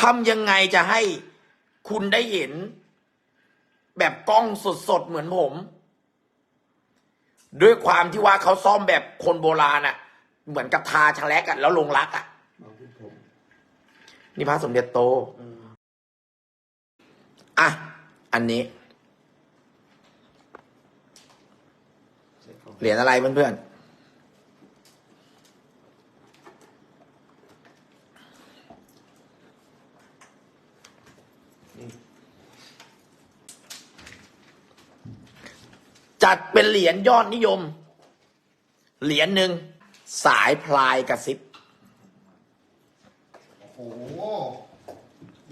ทำยังไงจะให้คุณได้เห็น แบบกล้องสดๆเหมือนผม ด้วยความที่ว่าเขาซ่อมแบบคนโบราณอะเหมือนกับทาชะแลกอะแล้วลงรักอะบางที่ผมนี่พระสมเด็จโตอะ อันนี้ เหรียญอะไรเพื่อนๆ จัดเป็นเหรียญยอดนิยม เหรียญหนึ่งสายพลายกระซิบ โอ้โห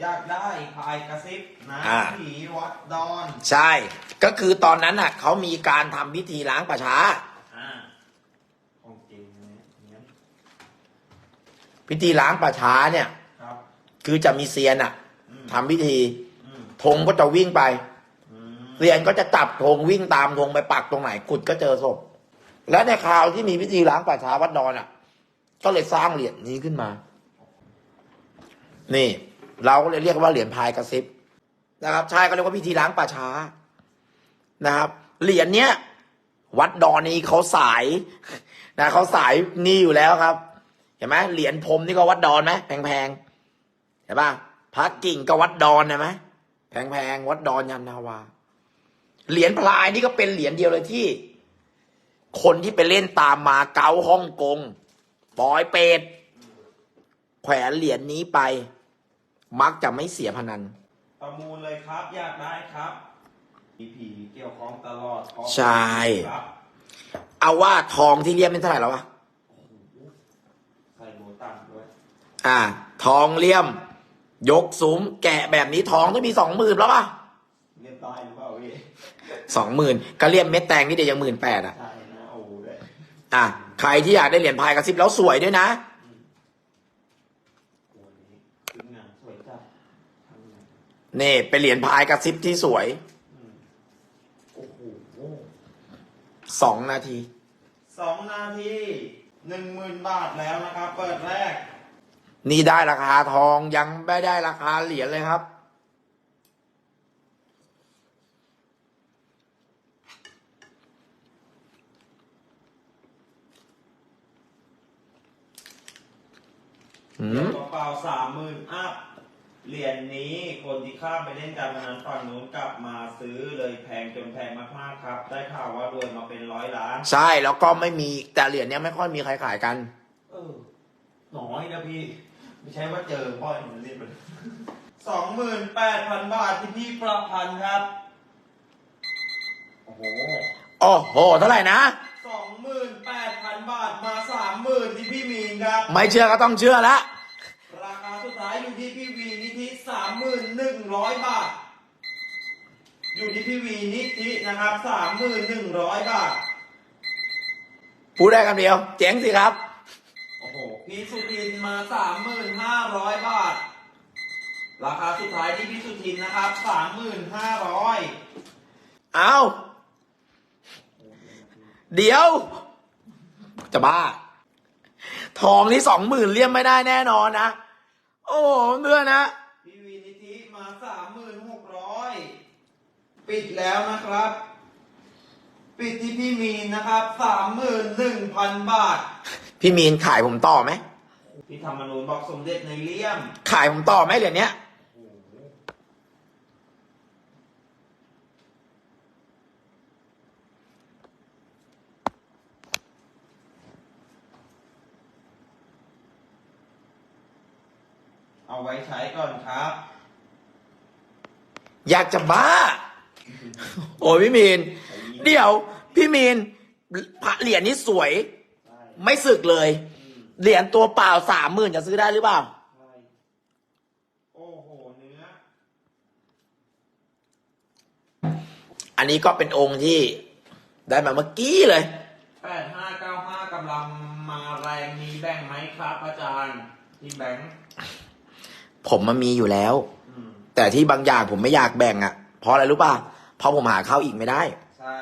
อยากได้พายกระซิบนะอ่า ผีวัดดอนใช่ ก็คือตอนนั้นน่ะเขามีการทำพิธีล้างป่าช้าอ่าของจริงนะเนี่ยพิธีล้างป่าช้าเนี่ย ครับ คือจะมีเซียนอะอืมทำพิธีอืมธงก็จะวิ่งไปอืม เซียนก็จะจับธงวิ่งตามธงไปปักตรงไหนขุดก็เจอศพ และในคราวที่มีพิธีล้างป่าช้าวัดดอนอะ ก็เลยสร้างเหรียญนี้ขึ้นมา นี่ เราก็เลยเรียกว่าเหรียญพายกระซิบนะครับใช่ก็เรียกว่าพิธีล้างป่าช้านะครับ เหรียญเนี้ย วัดดอนนี้เขาสายนะเขาสายนี่อยู่แล้วครับเห็นไหมเหรียญพรมนี่ก็วัดดอนไหมแพงๆเห็นป่ะพระกิ่งก็วัดดอนเห็นไหมแพงๆวัดดอนยานนาวา เหรียญพลายนี่ก็เป็นเหรียญเดียวเลยที่ คนที่ไปเล่นตามมาเก๊าฮ่องกงปอยเปตแขวนเหรียญนี้ไป มักจะไม่เสียพนัน ประมูลเลยครับ อยากได้ครับมีผีเกี่ยวข้องตลอดขอใช่ ครับเอาว่าทองที่เรียมเป็นเท่าไหร่แล้ววะใส่โบตันด้วยอ่า ทองเลี่ยม ยกซุ้มแกะแบบนี้ทองต้องมีสองหมื่นแล้วป่ะ เรียบร้อยหรือเปล่าพี่สองหมื่นก็เลี่ยมเม็ดแตงนี่เดียวยังหมื่นแปดอะ ใช่นะโอ้โหด้วยอะใครที่อยากได้เหรียญพายกระซิบแล้วสวยด้วยนะ โอ้โหนี่คืองานสวยจัดทำไงนี่เป็นเหรียญพายกระซิบที่สวยอืมโอ้โหสองนาที สองนาทีหนึ่งหมื่นบาทแล้วนะครับ เปิดแรก นี่ได้ราคาทองยังไม่ได้ราคาเหรียญเลยครับ หืมกระเป๋าสามหมื่นอัพเหรียญนี้คนที่ข้ามไปเล่นการพนันฝั่งนู้นกลับมาซื้อเลยแพงจนแพงมากๆครับ ได้ข่าวว่ารวยมาเป็นร้อยล้าน ใช่แล้วก็ไม่มีแต่เหรียญเนี้ยไม่ค่อยมีใครขายกัน เออน้อยนะพี่ ไม่ใช่ว่าเจอพ่อยมันเรียบไปสองหมื่นแปดพันบาทที่พี่ประพันธ์ครับ โอ้โหโอ้โหเท่าไหร่นะสองหมื่นแปดพัน บาทมาสามหมื่นที่พี่มีนครับ ไม่เชื่อก็ต้องเชื่อละ ราคาสุดท้ายอยู่ที่พี่วีนิธิสามหมื่นหนึ่งร้อยบาท อยู่ที่พี่วีนิธินะครับสามหมื่นหนึ่งร้อยบาท พูดได้คำเดียว เจ๋งสิครับ โอ้โห พี่สุทินมาสามหมื่นห้าร้อยบาท ราคาสุดท้ายที่พี่สุทินนะครับสามหมื่นห้าร้อยเอา เดี๋ยว จะบ้า ทองนี่สองหมื่นเลี่ยมไม่ได้แน่นอนนะ โอ้โหเพื่อนนะ พี่วีนิธิมาสามหมื่นหกร้อยปิดแล้วนะครับ ปิดที่พี่มีนนะครับสามหมื่นหนึ่งพันบาท พี่มีนขายผมต่อไหมพี่ธรรมนูญบอกสมเด็จในเลี่ยม ขายผมต่อไหมเหรียญเนี้ย เอาไว้ใช้ก่อนครับ อยากจะบ้า โอ้ยพี่มีน เดี๋ยว พี่มีนพระเหรียญนี้สวย ใช่ไม่สึกเลย อืมเหรียญตัวเปล่าสามหมื่นจะซื้อได้หรือเปล่า ใช่โอ้โห เนื้อ อันนี้ก็เป็นองค์ที่ได้มาเมื่อกี้เลย แปดห้าเก้าห้ากำลังมาแรงมีแบ่งไหมครับ อาจารย์ที่แบงค์ ผมมันมีอยู่แล้วอืมแต่ที่บางอย่างผมไม่อยากแบ่งอะ่ะ เพราะอะไรรู้ป่ะเพราะผมหาเข้าอีกไม่ได้ ใช่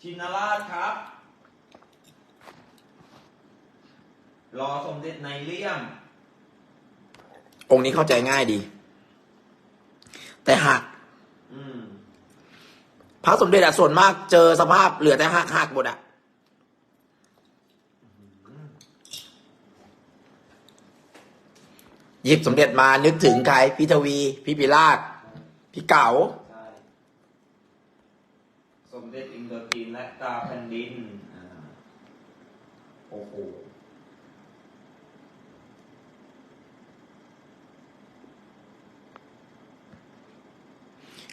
ชินราชครับ รอสมเด็จในเลี่ยม องค์นี้เข้าใจง่ายดี แต่หักอืมพระสมเด็จอะส่วนมากเจอสภาพเหลือแต่หักหักหมดอะ หยิบสมเด็จมานึกถึงใครพี่ทวี พี่ปิราชพี่เก๋าใช่สมเด็จอินโดจีนและกาแผ่นดินอ่าโอ้โห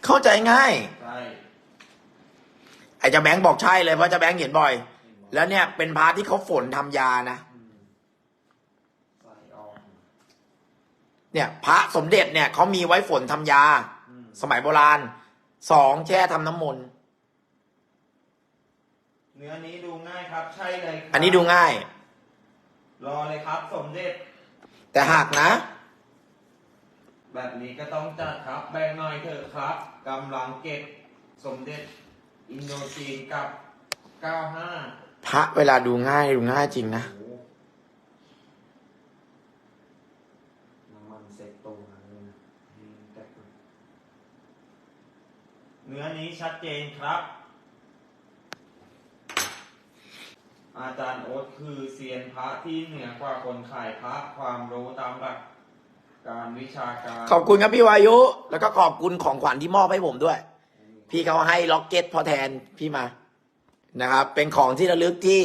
เข้าใจง่าย ใช่ไอ้เจะแบงค์บอกใช่เลยเพราะเจะแบงค์เห็นบ่อย แล้วเนี่ยเป็นพระที่เขาฝนทำยานะ อืมใส่ออก เนี่ยพระสมเด็จเนี่ยเขามีไว้ฝนทำยาอืมสมัยโบราณสองแช่ทำน้ำมนต์เนื้อนี้ดูง่ายครับ ใช่เลยครับอันนี้ดูง่าย รอเลยครับ สมเด็จ แต่หักนะ แบบนี้ก็ต้องจัดครับ แบ่งหน่อยเถอะครับกำลังเก็บสมเด็จ อินโดจีนกับ 95 พระเวลาดูง่ายดูง่ายจริงนะ โอ้โหน้ำมันเซ็ตตรงนั้นเลยนะนี่แตกเลย เนื้อนี้ชัดเจนครับ อาจารย์โอ๊ตคือเซียนพระที่เหนือกว่าคนขายพระความรู้ตามหลักการวิชาการขอบคุณครับพี่วายุ แล้วก็ขอบคุณของขวัญที่มอบให้ผมด้วย พี่เขาให้ล็อกเก็ตพอแทนพี่มานะครับ เป็นของที่ระลึกที่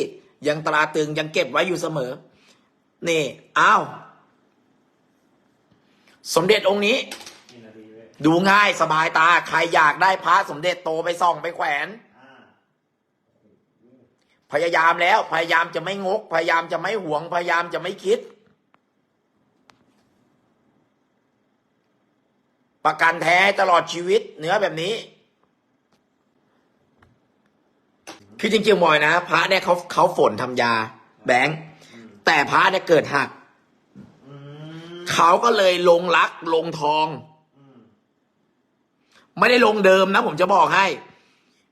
ยังตราตึงยังเก็บไว้อยู่เสมอ นี่อ้าว สมเด็จองค์นี้ ดูง่ายสบายตา ใครอยากได้พระสมเด็จโตไปส่องไปแขวนอ่าพยายามแล้ว พยายามจะไม่งก พยายามจะไม่หวง พยายามจะไม่คิด ประกันแท้ตลอดชีวิต เนื้อแบบนี้ คือจริงๆบ่อยนะ พระเนี่ยเขาเขาฝนทำยา แบงค์อืมแต่พระเนี่ยเกิดหักอืมเขาก็เลยลงรักลงทองอืม ไม่ได้ลงเดิมนะ ผมจะบอกให้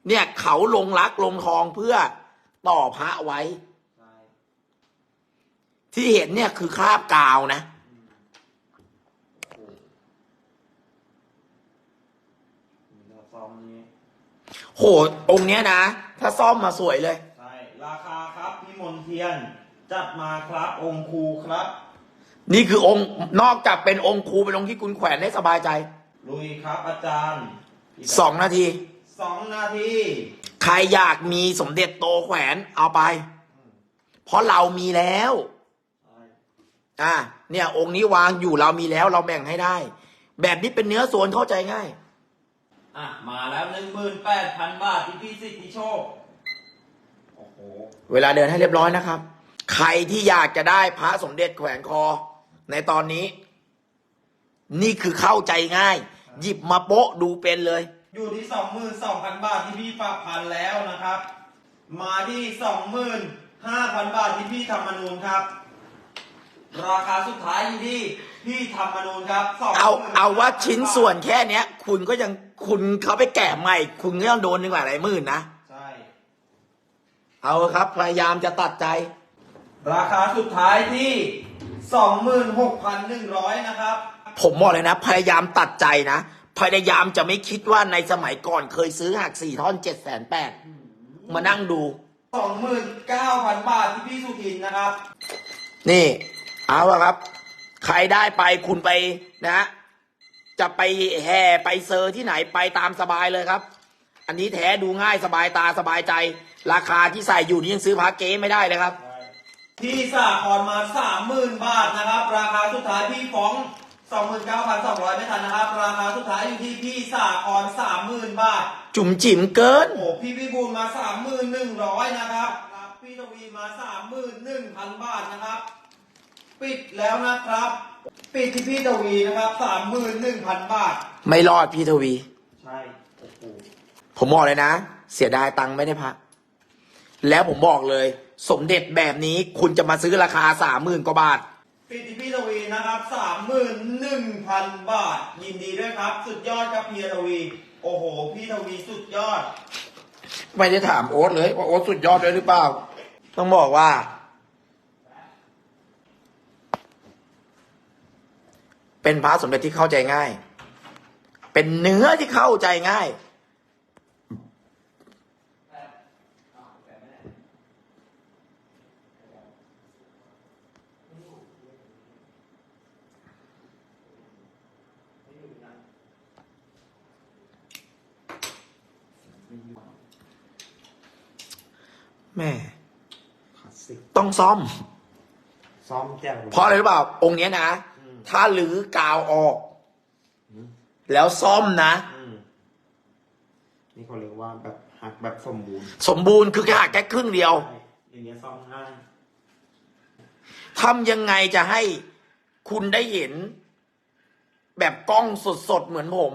เนี่ย เขาลงรักลงทองเพื่อต่อพระไว้ใช่ที่เห็นเนี่ยคือคราบกาวนะอืมโอ้โหนี่เราซ่อมนี้โหองค์เนี้ยนะ ถ้าซ่อมมาสวยเลย ใช่ ราคาครับพี่มนเทียน จัดมาครับองค์ครูครับ นี่คือองค์นอกจากเป็นองค์ครูเป็นองค์ที่คุณแขวนได้สบายใจ ลุยครับอาจารย์สองนาที สองนาทีใครอยากมีสมเด็จโตแขวนเอาไป เพราะเรามีแล้วใช่อ่า เนี่ย องค์นี้วางอยู่เรามีแล้ว เราแบ่งให้ได้ แบบนี้เป็นเนื้อส่วนเข้าใจง่าย อะมาแล้วหนึ่งหมื่นแปดพันบาทที่พี่สิทธิโชคโอ้โหเวลาเดินให้เรียบร้อยนะครับ ใครที่อยากจะได้พระสมเด็จแขวนคอ ในตอนนี้ นี่คือเข้าใจง่าย หยิบมาโป๊ะดูเป็นเลย อยู่ที่สองหมื่นสองพันบาทที่พี่ฝากพันแล้วนะครับ มาที่สองหมื่นห้าพันบาทที่พี่ธรรมนูนครับ ราคาสุดท้ายอยู่ที่พี่ธรรมนูนครับ20,000เอาเอาว่าชิ้นส่วนแค่เนี้ย คุณก็ยังคุณเขาไปแกะใหม่ คุณก็ต้องโดนหนึ่งหลายหมื่นนะใช่เอาครับ พยายามจะตัดใจ ราคาสุดท้ายที่สองหมื่นหกพันหนึ่งร้อยนะครับ ผมบอกเลยนะ พยายามตัดใจนะ พยายามจะไม่คิดว่าในสมัยก่อนเคยซื้อหักสี่ท่อนเจ็ดแสนแปดมานั่งดูสองหมื่นเก้าพันบาทที่พี่สุทินนะครับ นี่ เอาละครับ ใครได้ไปคุณไปนะ จะไปแห่ไปเซอร์ที่ไหนไปตามสบายเลยครับ อันนี้แท้ดูง่ายสบายตาสบายใจ ราคาที่ใส่อยู่นี่ยังซื้อพาเก๊ไม่ได้เลยครับพี่สาครมาสามหมื่นบาทนะครับ ราคาสุดท้ายพี่ฟ้อง สองหมื่นเก้าพันสองร้อยไม่ทันนะครับ ราคาสุดท้ายอยู่ที่พี่สาครสามหมื่นบาท จุ๋มจิ๋มเกิน โอ้โหพี่พี่บูลมาสามหมื่นหนึ่งร้อยนะครับครับพี่ทวีมาสามหมื่นหนึ่งพันบาทนะครับ ปิดแล้วนะครับ ปิดที่พี่ทวีนะครับสามหมื่นหนึ่งพันบาท ไม่รอดพี่ทวี ใช่โอ้โหผมบอกเลยนะ เสียดายตังค์ไม่ได้พักแล้วผมบอกเลย สมเด็จแบบนี้คุณจะมาซื้อราคาสามหมื่นกว่าบาท ปิดที่พี่ทวีนะครับสามหมื่นหนึ่งพันบาท ยินดีด้วยครับ สุดยอดครับพี่ทวี โอ้โห พี่ทวีสุดยอด ไม่ได้ถามโอ๊ตเลยว่าโอ๊ตสุดยอดเลยหรือเปล่า ต้องบอกว่าเเป็นพระสมเด็จที่เข้าใจง่าย เป็นเนื้อที่เข้าใจง่าย แม่คลาสสิกต้องซ่อม ซ้อมแจ่วเพราะอะไรรู้เปล่า องค์เนี้ยนะ ถ้าหรือกาวออก แล้วซ่อมนะ อืมนี่เขาเรียกว่าแบบหักแบบสมบูรณ์สมบูรณ์คือแค่หักแค่ครึ่งเดียว ใช่อย่างเงี้ยซ่อมง่ายทำยังไงจะให้คุณได้เห็น แบบกล้องสดๆ เหมือนผม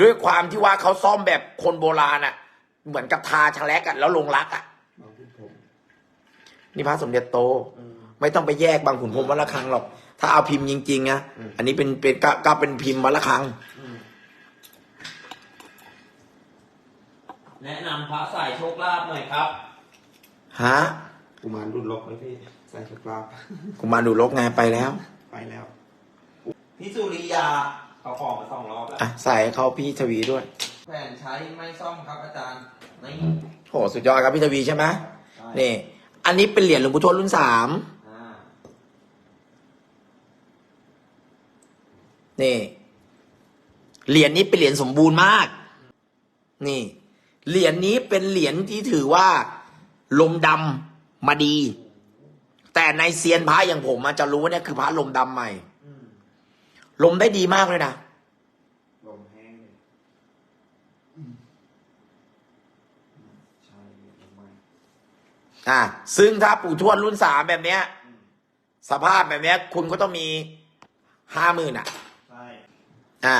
ด้วยความที่ว่าเขาซ่อมแบบคนโบราณอะเหมือนกับทาชะแลกอะแล้วลงรักอะบางคุณผมนี่พระสมเด็จโต อืม ไม่ต้องไปแยกบางขุนพรหมวัดละคังหรอก ถ้าเอาพิมพ์จริงๆนะอืม อันนี้เป็นเป็นก็ก็เป็นพิมพ์วัดละคัง อืมแนะนำพระสายโชคลาภหน่อยครับ ฮะกุมารดุลลกไหมพี่ใส่ชุดลาบกูมาดูลกไงไปแล้ว ไปแล้วพิสุริยา เขาขอมาสองรอบแล้วอะใส่ให้เขาพี่ทวีด้วยแผ่นใช้ไม่ซ่อมครับอาจารย์นี่โหสุดยอดครับพี่ทวีใช่ไหมใช่นี่ อันนี้เป็นเหรียญหลวงปู่ทวดรุ่นสามอ่านี่ เหรียญนี้เป็นเหรียญสมบูรณ์มาก นี่ เหรียญนี้เป็นเหรียญที่ถือว่า ลมดำมาดี แต่ในเซียนพระอย่างผมอะจะรู้ว่าเนี่ยคือพระลมดำใหม่อืม ลมได้ดีมากเลยนะลมแห้งเลยอืมใช่ลมไหม้อ่า ซึ่งถ้าปู่ทวดรุ่นสามแบบเนี้ย สภาพแบบเนี้ย คุณก็ต้องมีห้าหมื่นอะใช่อ่า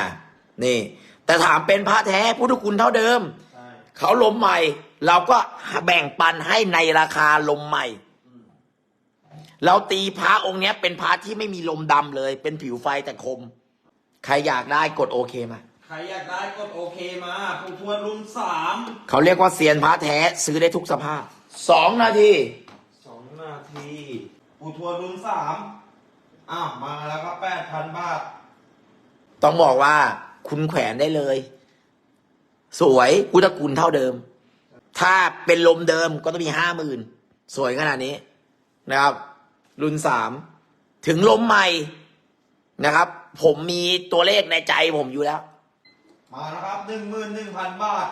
นี่ แต่ถามเป็นพระแท้พุทธคุณเท่าเดิมใช่เขาลมใหม่ เราก็แบ่งปันให้ในราคาลมใหม่ เราตีพระองค์เนี้ย เป็นพระที่ไม่มีลมดำเลย เป็นผิวไฟแต่คม ใครอยากได้กดโอเคมาใครอยากได้กดโอเคมาผู้ทวดรุ่นสามเขาเรียกว่าเซียนพระแท้ซื้อได้ทุกสภาพสองนาที สองนาทีผู้ทวดรุ่นสามอ้าวมาแล้วก็แปดพันบาท ต้องบอกว่าคุณแขวนได้เลย สวยพุทธคุณเท่าเดิม ถ้าเป็นลมเดิมก็ต้องมีห้าหมื่นสวยขนาดนี้นะครับ รุ่นสามถึงลมใหม่นะครับ ผมมีตัวเลขในใจผมอยู่แล้ว มาแล้วครับหนึ่งหมื่นหนึ่งพันบาท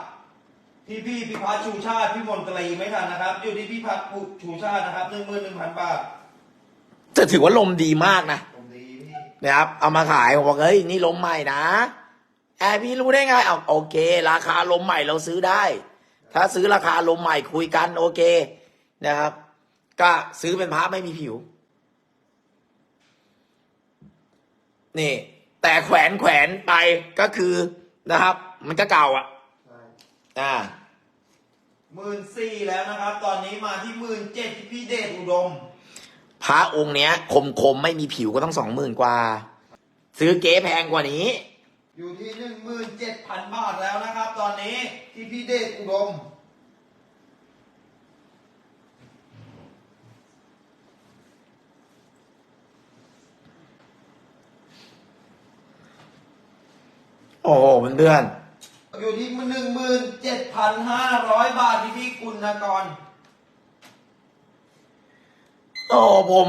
พี่พี่พิพัฒน์ชูชาติ พี่มนตรีไม่ทันนะครับ อยู่ที่พี่พัฒน์ชูชาตินะครับหนึ่งหมื่นหนึ่งพันบาทจะถือว่าลมดีมากนะผมดีพี่นะครับ เอามาขายผมบอกเฮ้ยนี่ลมใหม่นะแอบพี่รู้ได้ไงเอาโอเค ราคาลมใหม่เราซื้อได้ ถ้าซื้อราคาลมใหม่คุยกันโอเคนะครับ ก็ซื้อเป็นพระไม่มีผิว นี่ แต่แขวนแขวนไปก็คือนะครับ มันก็เก่าอะใช่อ่าหมื่นสี่แล้วนะครับ ตอนนี้มาที่หมื่นเจ็ดที่พี่เดชอุดม พระองค์เนี้ย คมคมๆไม่มีผิวก็ต้องสองหมื่นกว่า ซื้อเก๊แพงกว่านี้ อยู่ที่หนึ่งหมื่นเจ็ดพันบาทแล้วนะครับ ตอนนี้ที่พี่เดชอุดม โอ้โหเพื่อนอยู่ที่หนึ่งหมื่นเจ็ดพันห้าร้อยบาทที่พี่กุณกรๆโอ้ผม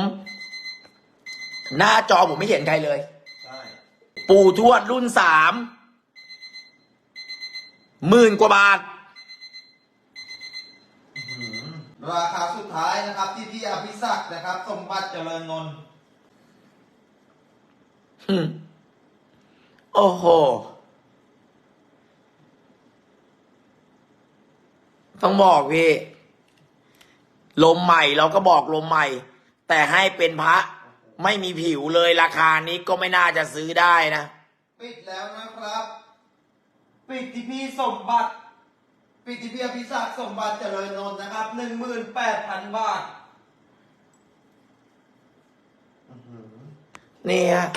หน้าจอผมไม่เห็นใครเลย ใช่ ปู่ทวดรุ่นสามหมื่นกว่าบาท ราคาสุดท้ายนะครับ ที่พี่อภิศักดิ์นะครับ สมบัติเจริญนนท์อืมโอ้โห ต้องบอกพี่ ลมใหม่เราก็บอกลมใหม่ แต่ให้เป็นพระไม่มีผิวเลยราคานี้ก็ไม่น่าจะซื้อได้นะ ปิดแล้วนะครับ ปิดที่พี่สมบัติ ปิดที่พี่อภิศักดิ์สมบัติเจริญนนท์นะครับหนึ่งหมื่นแปดพันบาทนี่ฮะ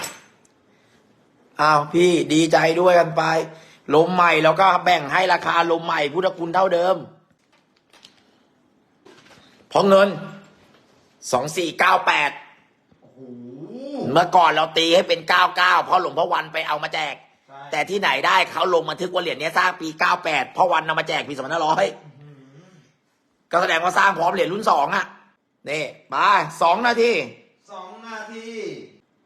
อ้าวพี่ดีใจด้วยกันไป ลมใหม่เราก็แบ่งให้ราคาลมใหม่พุทธคุณเท่าเดิม เพราะเงินสองสี่เก้าแปดโอ้โหเมื่อก่อนเราตีให้เป็นเก้าเก้าเพราะหลวงพ่อวันไปเอามาแจกใช่แต่ที่ไหนได้เขาลงบันทึกว่าเหรียญเนี้ยสร้างปี98เพราะวันนำมาแจกปี2500ก็แสดงว่าสร้างพร้อมเหรียญรุ่นสองอะนี่ไปสองนาทีสองนาที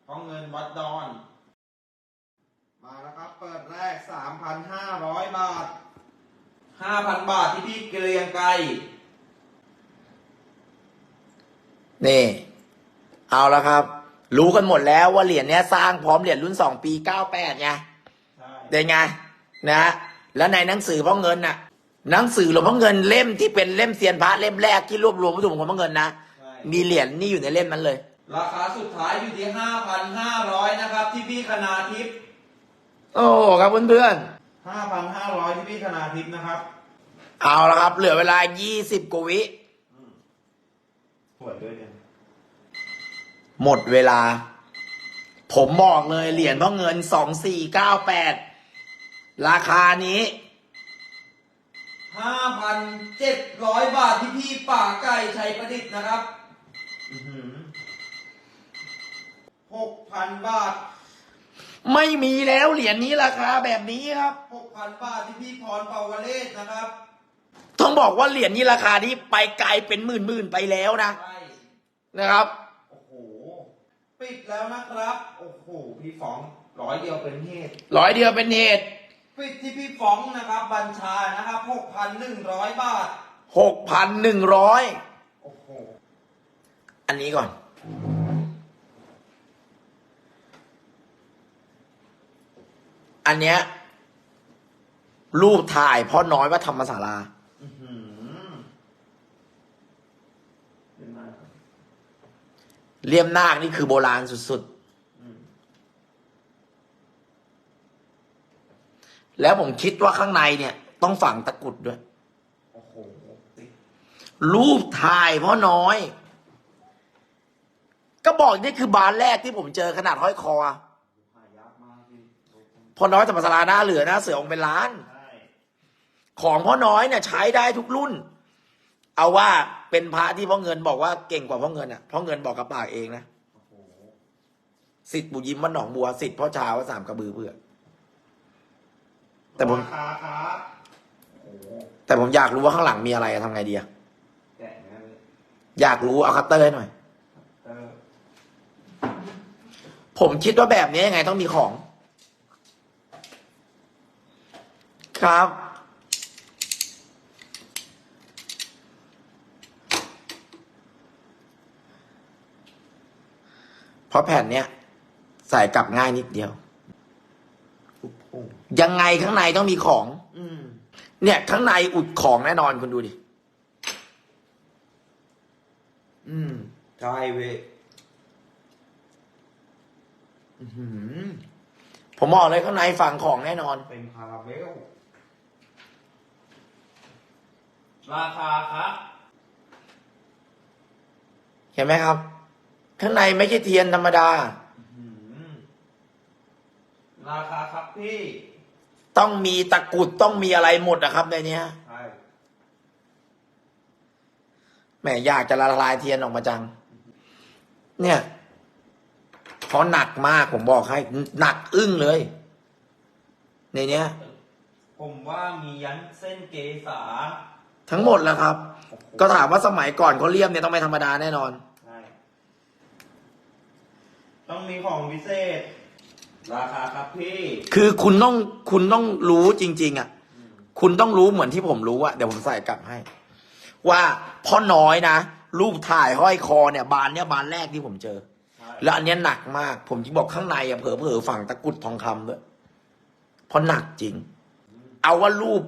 ของเงินวัดดอน มาแล้วครับ เปิดแรก3,500บาท5,000บาทที่พี่เกรียงไกร นี่ เอาแล้วครับ รู้กันหมดแล้วว่าเหรียญเนี้ยสร้างพร้อมเหรียญรุ่นสองปี98ไงใช่เป็นไงนะ แล้วในหนังสือพ่อเงินน่ะ หนังสือหลวงพ่อเงินเล่มที่เป็นเล่มเซียนพระเล่มแรกที่รวบรวมวัตถุมงคลพ่อเงินนะใช่มีเหรียญนี่อยู่ในเล่มนั้นเลย ราคาสุดท้ายอยู่ที่5,500นะครับ ที่พี่คณาทิพย์โอ้ครับเพื่อน5,500ที่พี่คณาทิพย์นะครับๆเอาละครับ เหลือเวลา20กว่าวิ สวยด้วยเนี่ยหมดเวลา ผมบอกเลยเหรียญพ่อเงิน2498ราคานี้5,700บาทที่พี่ป่าไก่ชัยประดิษฐ์นะครับ6,000บาทไม่มีแล้วเหรียญนี้ราคาแบบนี้ครับ6,000บาทที่พี่พรปาวเลศนะครับ ต้องบอกว่าเหรียญนี้ราคานี้ไปไกลเป็นหมื่นๆไปแล้วนะใช่นะครับ โอ้โห ปิดแล้วนะครับ โอ้โห พี่ฟองร้อยเดียวเป็นเหตุร้อยเดียวเป็นเหตุปิดที่พี่ฟองนะครับ บัญชานะครับ6,100บาทหกพันหนึ่งร้อยโอ้โห อันนี้ก่อน อันเนี้ยรูปถ่ายพ่อน้อยว่าธรรมศาลา อื้อหือเป็นไงครับ เลี่ยมนาคนี่คือโบราณสุดๆ แล้วผมคิดว่าข้างในเนี่ย ต้องฝังตะกุดด้วย รูปถ่ายพ่อน้อย ก็บอกนี่คือบานแรกที่ผมเจอขนาดห้อยคอพ่อน้อยธรรมศาลาหน้าเหลือหน้าเสือองค์เป็นล้าน ของพ่อน้อยเนี่ย ใช้ได้ทุกรุ่น เอาว่าเป็นพระที่พ่อเงินบอกว่าเก่งกว่าพ่อเงินอะพ่อเงินบอกกับปากเองนะสิทธิ์บุญยิ้มวัดหนองบัวสิทธิ์พ่อชาวสามกระบือเพื่อแต่ผมราคาแต่ผมอยากรู้ว่าข้างหลังมีอะไรอะทำไงดีอะแกะน่เลยอยากรู้เอาคัตเตอร์ให้หน่อย เออผมคิดว่าแบบนี้ยังไงต้องมีของ ครับ เพราะแผ่นเนี้ยใส่กลับง่ายนิดเดียวโอ้โหยังไงข้างในต้องมีของ อืม เนี่ย ข้างในอุดของแน่นอนคุณดูดิ อืมใช่เว้ยอื้อหือผมบอกเลยข้างในฝังของแน่นอน เป็นคาราเบลราคาครับ เห็นไหมครับ ข้างในไม่ใช่เทียนธรรมดาอื้อหือราคาครับพี่ ต้องมีตะกรุดต้องมีอะไรหมดนะครับในเนี้ยใช่แหมอยากจะละลายเทียนออกมาจัง เนี่ยเพราะหนักมากผมบอกให้ หนักอึ้งเลย ในเนี้ย ผมว่ามียันเส้นเกษา ทั้งหมดแล้วครับโอ้โหก็ถามว่าสมัยก่อนเขาเลี่ยมเนี่ยต้องไม่ธรรมดาแน่นอนใช่ ต้องมีของพิเศษ ราคาครับพี่ คือคุณต้องคุณต้องรู้จริง ๆ อะ คุณต้องรู้เหมือนที่ผมรู้อะเดี๋ยวผมใส่กลับให้ ว่าพ่อน้อยนะรูปถ่ายห้อยคอเนี่ย บานเนี่ยบานแรกที่ผมเจอใช่แล้วอันเนี้ยหนักมาก ผมจึงบอกข้างในอะเผลอๆฝังตะกรุดทองคำด้วยเพราะหนักจริง เอาว่ารูป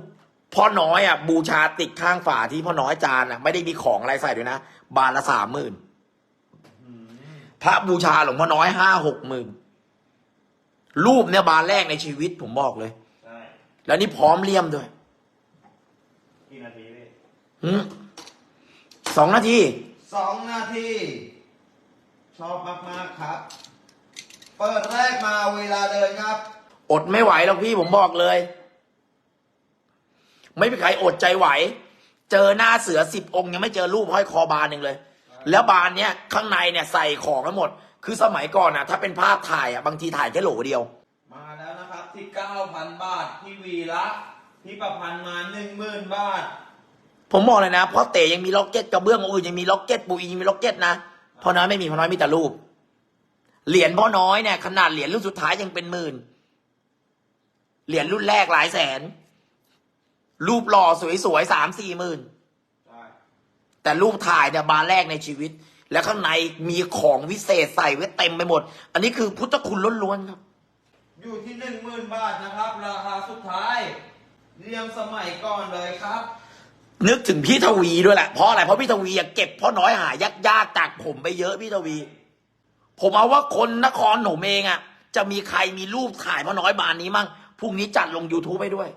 พ่อน้อยอะบูชาติดข้างฝาที่พ่อน้อยจานอะไม่ได้มีของอะไรใส่ด้วยนะ บานละสามหมื่นอืม พระบูชาหลวงพ่อน้อยห้าหกหมื่นรูปเนี่ยบานแรกในชีวิตผมบอกเลย ใช่แล้วนี่พร้อมเลี่ยมด้วยกี่นาทีพี่หืมสองนาที สองนาที ชอบมากๆครับ เปิดแรกมาเวลาเดินครับ อดไม่ไหวหรอกพี่ผมบอกเลย ไม่มีใครอดใจไหว เจอหน้าเสือสิบองค์ยังไม่เจอรูปห้อยคอบานหนึ่งเลย แล้วบานเนี้ยข้างในเนี่ยใส่ของทั้งหมด คือสมัยก่อนนะถ้าเป็นภาพถ่ายอะบางทีถ่ายแค่โหลเดียว มาแล้วนะครับที่9,000บาทพี่วีระพี่ประพันธ์มา10,000บาท ผมบอกเลยนะเพราะเต๋ยังมีล็อกเก็ตกระเบื้ององค์อื่นยังมีล็อกเก็ตปูอียังมีล็อกเก็ตนะพ่อน้อยไม่มีพ่อน้อยมีแต่รูป เหรียญพ่อน้อยเนี่ยขนาดเหรียญรุ่นสุดท้ายยังเป็นหมื่นเหรียญรุ่นแรกหลายแสน รูปหล่อสวยๆสามสี่หมื่นใช่ แต่รูปถ่ายเนี่ยบานแรกในชีวิต แล้วข้างในมีของวิเศษใส่ไว้เต็มไปหมด อันนี้คือพุทธคุณล้วนๆครับ อยู่ที่10,000บาทนะครับ ราคาสุดท้าย เรียงสมัยก่อนเลยครับ นึกถึงพี่ทวีด้วยแหละเพราะอะไรเพราะพี่ทวีอะเก็บพ่อน้อยหายากๆจากผมไปเยอะพี่ทวี ผมเอาว่าคนนครหนมเองอะจะมีใครมีรูปถ่ายพ่อน้อยบานนี้มั่งพรุ่งนี้จัดลง youtube ให้ด้วย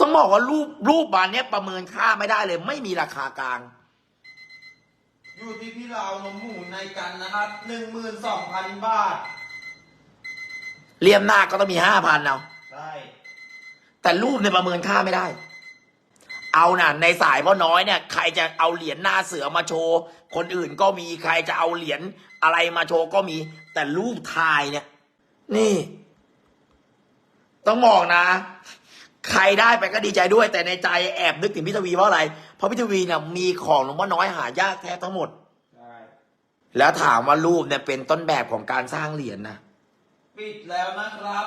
ต้องบอกว่ารูปรูปบานเนี้ยประเมินค่าไม่ได้เลย ไม่มีราคากลาง อยู่ที่พี่ราวนมหมูในกันนะครับ12,000บาท เลี่ยมหน้าก็ต้องมีห้าพันเอาได้แต่รูปเนี่ยประเมินค่าไม่ได้ เอาน่ะ ในสายพ่อน้อยเนี่ย ใครจะเอาเหรียญหน้าเสือมาโชว์ คนอื่นก็มีใครจะเอาเหรียญอะไรมาโชว์ก็มี แต่รูปถ่ายเนี่ย นี่ ต้องบอกนะ ใครได้ไปก็ดีใจด้วย แต่ในใจแอบนึกถึงพิทวีเพราะอะไร เพราะพิทวีเนี่ยมีของหลวงพ่อน้อยหายากแท้ทั้งหมดได้แล้วถามว่ารูปเนี่ยเป็นต้นแบบของการสร้างเหรียญนะปิดแล้วนะครับ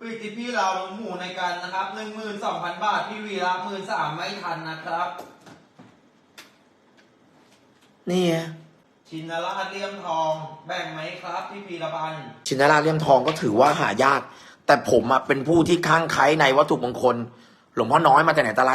ปิดที่พี่ราวนมหมูในกันนะครับ12,000บาท พี่วีระ13,000ไม่ทันนะครับ นี่ไงชินราชเลี่ยมทอง แบ่งไหมครับ พี่พีระพันธ์ชินราชเลี่ยมทองก็ถือว่าหายาก แต่ผมอะเป็นผู้ที่ข้างไคล้ในวัตถุมงคล หลวงพ่อน้อยมาแต่ไหนแต่ไร